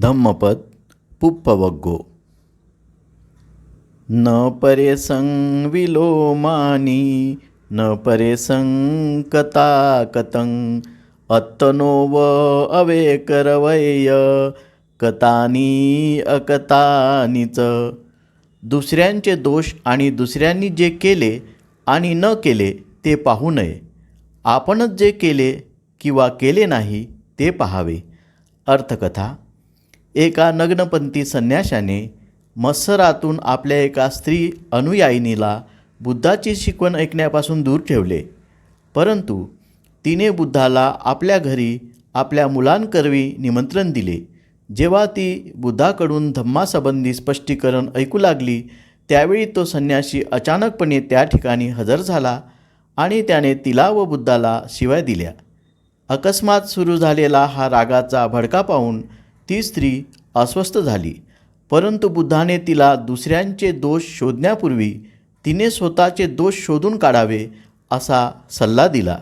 धम्मपद पुप्पवग्गो। न परे संविलोमानी न परे संकताकतं अत्तनो व अवेकरवय कतानी अकतानीच दुसऱ्यांचे दोष आणि दुसऱ्यांनी जे केले आणि न केले ते पाहू नये। आपणच जे केले किंवा केले नाही ते पहावे। अर्थकथा एका नग्नपंथी संन्याशाने मत्सरातून आपल्या एका स्त्री अनुयायिनीला बुद्धाची शिकवण ऐकण्यापासून दूर ठेवले. परंतु तिने बुद्धाला आपल्या घरी आपल्या मुलांकरवी निमंत्रण दिले. जेव्हा ती बुद्धाकडून धम्मासंबंधी स्पष्टीकरण ऐकू लागली त्यावेळी तो संन्यासी अचानकपणे त्या ठिकाणी हजर झाला आणि त्याने तिला व बुद्धाला शिवाय दिल्या. अकस्मात सुरू झालेला हा रागाचा भडका पाहून ती स्त्री अस्वस्थ झाली. परंतु बुद्धाने तिला दुसऱ्यांचे दोष शोधण्यापूर्वी तिने स्वतःचे दोष शोधून काढावे असा सल्ला दिला.